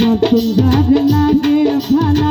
নতুন লাগে ভালা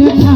Yeah.